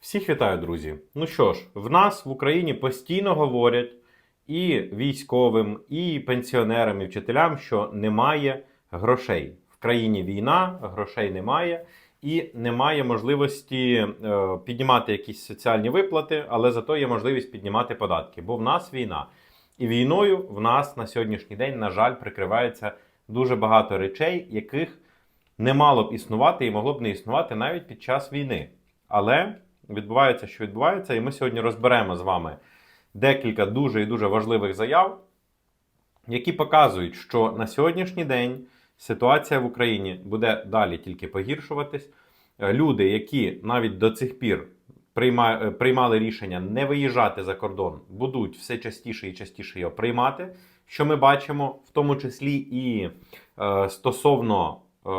Всіх вітаю, друзі. Ну що ж, в нас в Україні постійно говорять і військовим, і пенсіонерам, і вчителям, що немає грошей. В країні війна, грошей немає, і немає можливості е, піднімати якісь соціальні виплати, але зато є можливість піднімати податки. Бо в нас війна. І війною в нас на сьогоднішній день, на жаль, прикривається дуже багато речей, яких не мало б існувати і могло б не існувати навіть під час війни. Але відбувається, що відбувається, і ми сьогодні розберемо з вами декілька дуже і дуже важливих заяв, які показують, що на сьогоднішній день ситуація в Україні буде далі тільки погіршуватись. Люди, які навіть до цих пір приймали рішення не виїжджати за кордон, будуть все частіше і частіше його приймати. Що ми бачимо, в тому числі і е, стосовно е,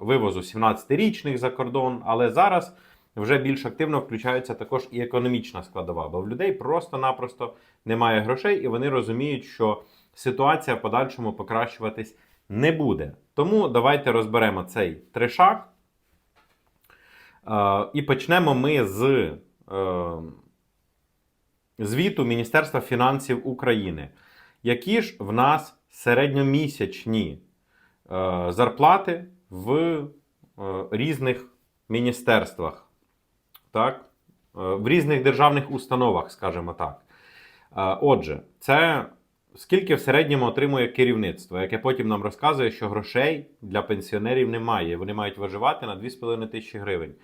вивозу 17-річних за кордон, але зараз вже більш активно включається також і економічна складова, бо в людей просто-напросто немає грошей, і вони розуміють, що ситуація в подальшому покращуватись не буде. Тому давайте розберемо цей тришак. Е, і почнемо ми з е, звіту Міністерства фінансів України. Які ж в нас середньомісячні е, зарплати в е, різних міністерствах, так? Е, в різних державних установах, скажімо так. Е, Отже, це скільки в середньому отримує керівництво, яке потім нам розказує, що грошей для пенсіонерів немає. Вони мають виживати на 2,5 тисячі гривень.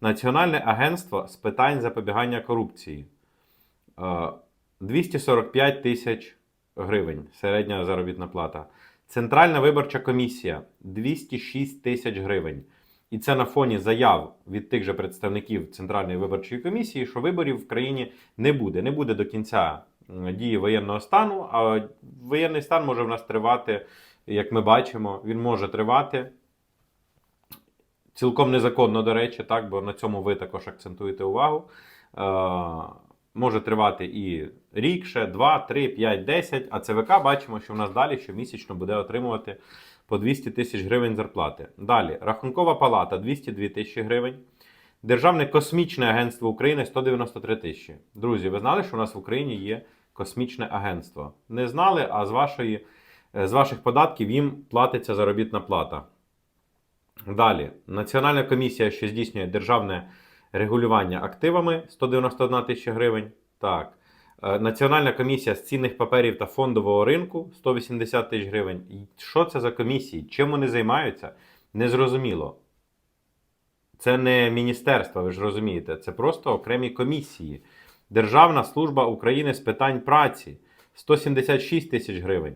Національне агентство з питань запобігання корупції. е, 245 тисяч гривень середня заробітна плата. Центральна виборча комісія 206 тисяч гривень. І це на фоні заяв від тих же представників Центральної виборчої комісії, що виборів в країні не буде. Не буде до кінця дії воєнного стану. А воєнний стан може в нас тривати, як ми бачимо, він може тривати. Цілком незаконно, до речі, так, бо на цьому ви також акцентуєте увагу. Е, може тривати і рік, ще 2, 3, 5, 10. А ЦВК бачимо, що в нас далі щомісячно буде отримувати по 200 тисяч гривень зарплати. Далі, Рахункова палата 202 тисячі гривень. Державне космічне агентство України 193 тисячі. Друзі, ви знали, що у нас в Україні є космічне агентство? Не знали, а з, вашої, е, з ваших податків їм платиться заробітна плата. Далі, Національна комісія, що здійснює державне регулювання активами 191 тисяча гривень. Так. Е, Національна комісія з цінних паперів та фондового ринку 180 тисяч гривень. Що це за комісії? Чим вони займаються? Незрозуміло. Це не міністерство, ви ж розумієте, це просто окремі комісії. Державна служба України з питань праці 176 тисяч гривень.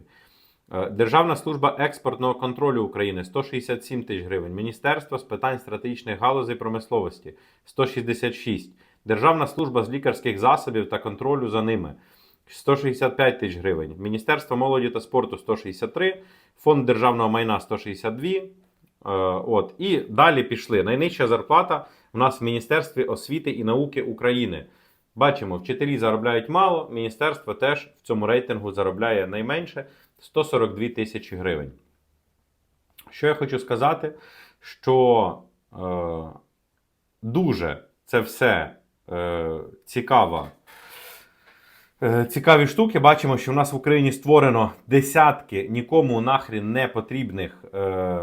Е, Державна служба експортного контролю України 167 тисяч гривень. Міністерство з питань стратегічних галузей промисловості 166. Державна служба з лікарських засобів та контролю за ними 165 тисяч гривень. Міністерство молоді та спорту 163, Фонд державного майна 162. Е, От. І далі пішли. Найнижча зарплата в нас в Міністерстві освіти і науки України. Бачимо, вчителі заробляють мало, міністерство теж в цьому рейтингу заробляє найменше 142 тисячі гривень. Що я хочу сказати, що е, дуже це все е, цікаво. Е, Цікаві штуки. Бачимо, що в нас в Україні створено десятки нікому нахрін не потрібних е,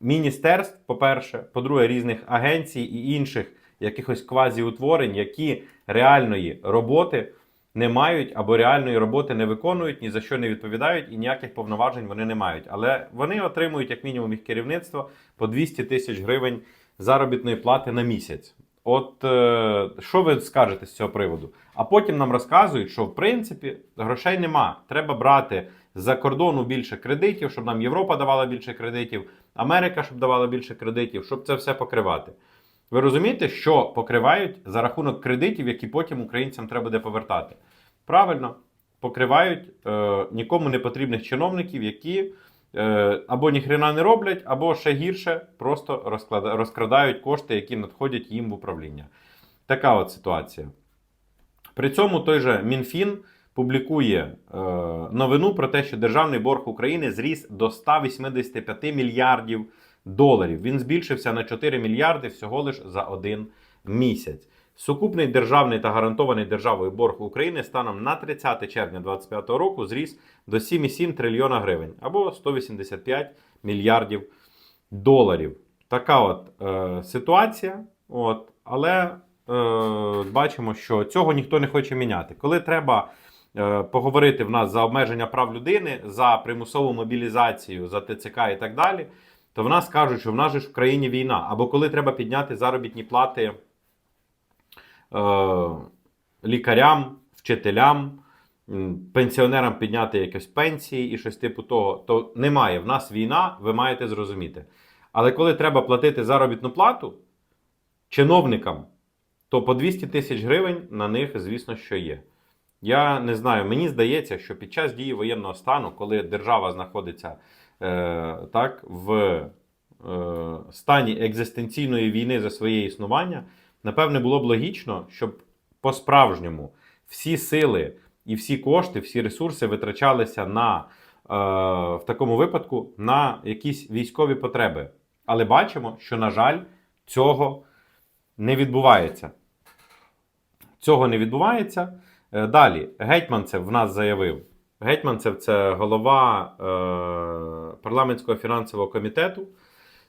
міністерств, по-перше, по-друге, різних агенцій і інших якихось квазіутворень, які реальної роботи не мають або реальної роботи не виконують, ні за що не відповідають і ніяких повноважень вони не мають. Але вони отримують, як мінімум, їх керівництво по 200 тисяч гривень заробітної плати на місяць. От е, що ви скажете з цього приводу? А потім нам розказують, що в принципі грошей нема. Треба брати з-за кордону більше кредитів, щоб нам Європа давала більше кредитів, Америка, щоб давала більше кредитів, щоб це все покривати. Ви розумієте, що покривають за рахунок кредитів, які потім українцям треба буде повертати? Правильно, покривають е, нікому не потрібних чиновників, які або ніхрена не роблять, або ще гірше, просто розкрадають кошти, які надходять їм в управління. Така от ситуація. При цьому той же Мінфін публікує е, новину про те, що державний борг України зріс до 185 мільярдів доларів. Він збільшився на 4 мільярди всього лиш за один місяць. Сукупний державний та гарантований державою борг України станом на 30 червня 2025 року зріс до 7,7 трильйона гривень або 185 мільярдів доларів. Така от е, ситуація. От, але е, бачимо, що цього ніхто не хоче міняти. Коли треба е, поговорити в нас за обмеження прав людини, за примусову мобілізацію, за ТЦК і так далі, то в нас кажуть, що в нас же ж в країні війна. Або коли треба підняти заробітні плати лікарям, вчителям, пенсіонерам підняти якісь пенсії і щось типу того, то немає. В нас війна, ви маєте зрозуміти. Але коли треба платити заробітну плату чиновникам, то по 200 тисяч гривень на них, звісно, що є. Я не знаю, мені здається, що під час дії воєнного стану, коли держава знаходиться е, так, в е, стані екзистенційної війни за своє існування, напевне, було б логічно, щоб по-справжньому всі сили і всі кошти, всі ресурси витрачалися на, е, в такому випадку на якісь військові потреби. Але бачимо, що, на жаль, цього не відбувається. Цього не відбувається. Е, Далі, Гетьманцев в нас заявив. Гетьманцев це голова е, парламентського фінансового комітету.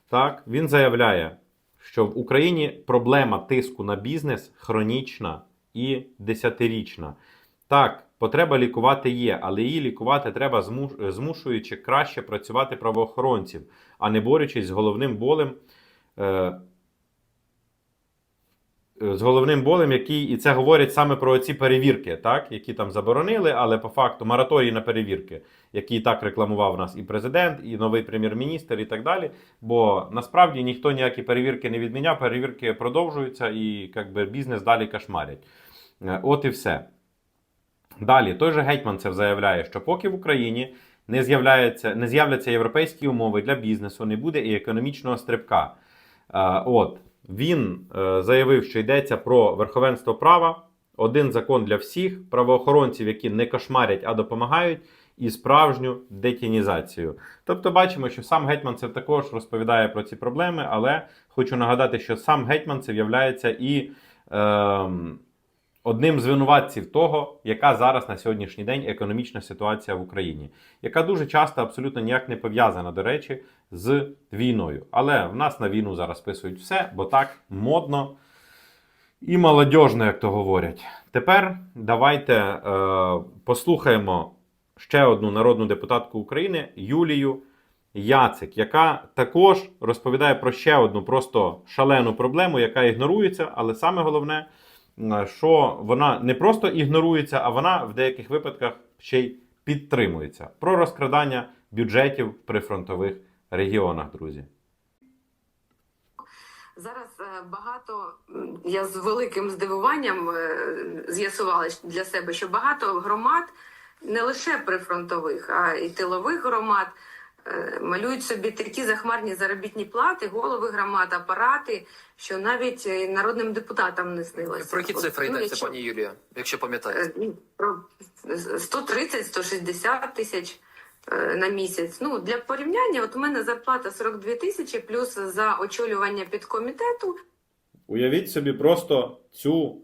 Так, він заявляє, що в Україні проблема тиску на бізнес хронічна і десятирічна. Так, потреба лікувати є, але її лікувати треба змушуючи краще працювати правоохоронців, а не борючись з головним болем. Е, з головним болем, який і це говорять саме про ці перевірки, так, які там заборонили, але по факту мораторій на перевірки, які так рекламував нас і президент, і новий прем'єр-міністр, і так далі. Бо насправді ніхто ніякі перевірки не відміняв, перевірки продовжуються і як би, бізнес далі кошмарять. Е, От і все. Далі, той же Гетьманцев заявляє, що поки в Україні не, з'являється, не з'являться європейські умови для бізнесу, не буде і економічного стрибка. Е, От, він е, заявив, що йдеться про верховенство права, один закон для всіх, правоохоронців, які не кошмарять, а допомагають, і справжню детінізацію. Тобто бачимо, що сам Гетьманцев також розповідає про ці проблеми, але хочу нагадати, що сам Гетьманцев являється і ем, одним з винуватців того, яка зараз на сьогоднішній день економічна ситуація в Україні, яка дуже часто абсолютно ніяк не пов'язана, до речі, з війною. Але в нас на війну зараз списують все, бо так модно і молодіжно, як то говорять. Тепер давайте е, послухаємо ще одну народну депутатку України Юлію Яцик, яка також розповідає про ще одну просто шалену проблему, яка ігнорується, але саме головне, що вона не просто ігнорується, а вона в деяких випадках ще й підтримується. Про розкрадання бюджетів прифронтових регіонах, друзі. Зараз е, багато я з великим здивуванням е, з'ясувала для себе, що багато громад не лише прифронтових, а й тилових громад е, малюють собі такі захмарні заробітні плати, голови громад, апарати, що навіть е, народним депутатам не снилося. Про які цифри ну, йдеться, якщо- пані Юлія, якщо пам'ятаєте? Е, ну, 130-160 тисяч е, на місяць. Ну, для порівняння, от у мене зарплата 42 тисячі, плюс за очолювання підкомітету Уявіть собі просто цю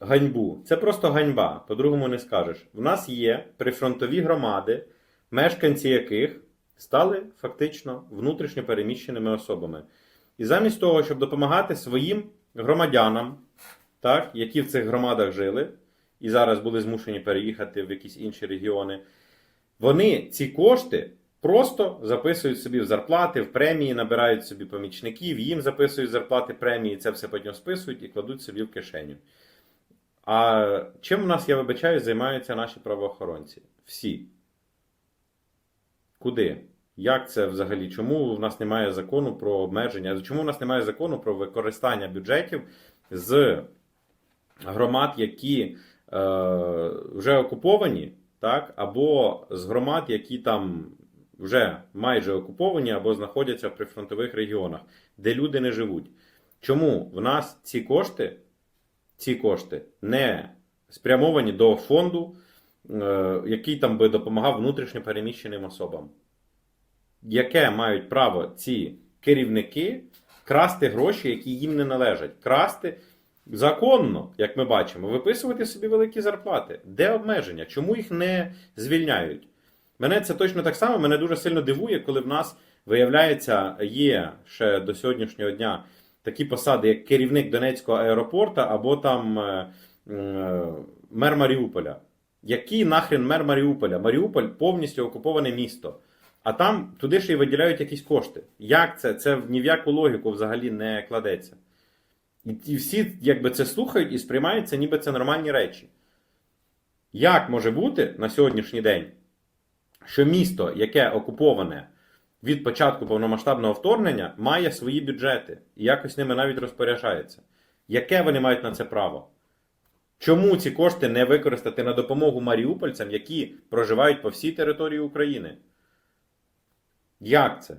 ганьбу. Це просто ганьба, по-другому не скажеш. В нас є прифронтові громади, мешканці яких стали фактично внутрішньо переміщеними особами. І замість того, щоб допомагати своїм громадянам, так, які в цих громадах жили, і зараз були змушені переїхати в якісь інші регіони, вони ці кошти просто записують собі в зарплати, в премії, набирають собі помічників, їм записують зарплати, премії, це все потім списують і кладуть собі в кишеню. А чим у нас, я вибачаю, займаються наші правоохоронці? Всі. Куди? Як це взагалі? Чому в нас немає закону про обмеження? Чому в нас немає закону про використання бюджетів з громад, які е, вже окуповані, так? або з громад, які там вже майже окуповані або знаходяться в прифронтових регіонах, де люди не живуть? Чому в нас ці кошти, ці кошти не спрямовані до фонду, який там би допомагав внутрішньо переміщеним особам? Яке мають право ці керівники красти гроші, які їм не належать, красти законно, як ми бачимо, виписувати собі великі зарплати. Де обмеження? Чому їх не звільняють? Мене це точно так само. Мене дуже сильно дивує, коли в нас виявляється, є ще до сьогоднішнього дня такі посади, як керівник Донецького аеропорта або там е, е, мер Маріуполя. Який нахрен мер Маріуполя? Маріуполь повністю окуповане місто. А там туди ще й виділяють якісь кошти. Як це? Це ні в яку логіку взагалі не кладеться. І, всі якби це слухають і сприймають це, ніби це нормальні речі. Як може бути на сьогоднішній день, що місто, яке окуповане від початку повномасштабного вторгнення, має свої бюджети і якось ними навіть розпоряджається? Яке вони мають на це право? Чому ці кошти не використати на допомогу маріупольцям, які проживають по всій території України? Як це?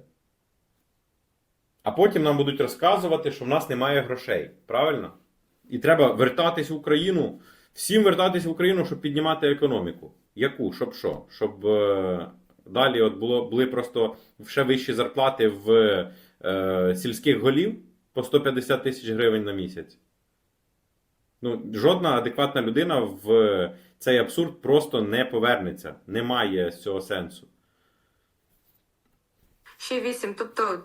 А потім нам будуть розказувати, що в нас немає грошей. Правильно? І треба вертатись в Україну, всім вертатись в Україну, щоб піднімати економіку. Яку? Щоб що? Щоб е, далі от було, були просто ще вищі зарплати в е, сільських голів по 150 тисяч гривень на місяць. Ну, жодна адекватна людина в цей абсурд просто не повернеться. Немає з цього сенсу. Ще вісім, тобто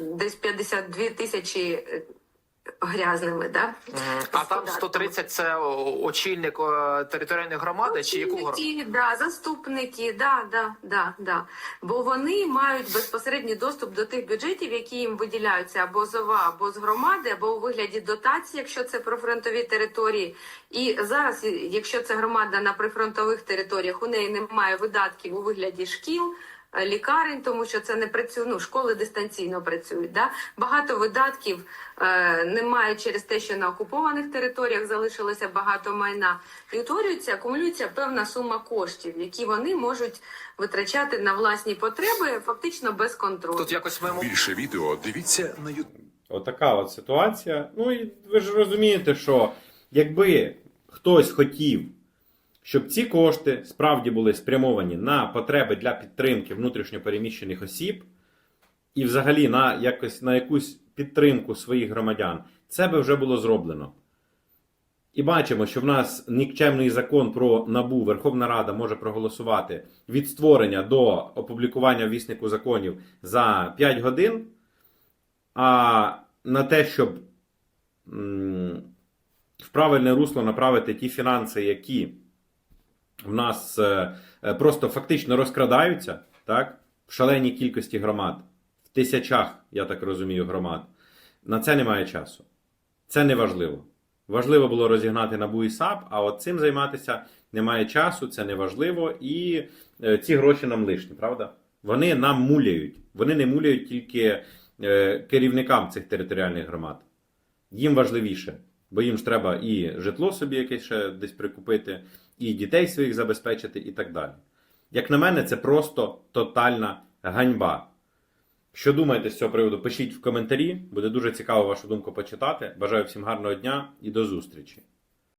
десь 52 тисячі е, грязними, да? А там Господарствами. 130 це очільник територіальної громади чи яку громаду? Очільники, да, заступники, да, да, да, да. Бо вони мають безпосередній доступ до тих бюджетів, які їм виділяються або з ОВА, або з громади, або у вигляді дотацій, якщо це прифронтові території. І зараз, якщо це громада на прифронтових територіях, у неї немає видатків у вигляді шкіл. Е, Лікарень, тому що це не працює, ну, школи дистанційно працюють. Да? Багато видатків е, немає через те, що на окупованих територіях залишилося багато майна. І утворюється, акумулюється певна сума коштів, які вони можуть витрачати на власні потреби, фактично без контролю. Тут якось ми Більше відео дивіться на YouTube. Отака от ситуація. Ну і ви ж розумієте, що якби хтось хотів, щоб ці кошти справді були спрямовані на потреби для підтримки внутрішньопереміщених осіб, і взагалі на, якось, на якусь підтримку своїх громадян, це би вже було зроблено. І бачимо, що в нас нікчемний закон про набу Верховна Рада може проголосувати від створення до опублікування в законів за 5 годин. А на те, щоб в правильне русло направити ті фінанси, які в нас е, е, просто фактично розкрадаються, так, в шаленій кількості громад, в тисячах, я так розумію, громад, на це немає часу. Це не важливо. Важливо було розігнати набу і САП, а от цим займатися немає часу, це не важливо, і е, ці гроші нам лишні, правда? Вони нам муляють. Вони не муляють тільки керівникам цих територіальних громад. Їм важливіше, бо їм ж треба і житло собі якесь ще десь прикупити, і дітей своїх забезпечити, і так далі. Як на мене, це просто тотальна ганьба. Що думаєте з цього приводу? Пишіть в коментарі, буде дуже цікаво вашу думку почитати. Бажаю всім гарного дня і до зустрічі!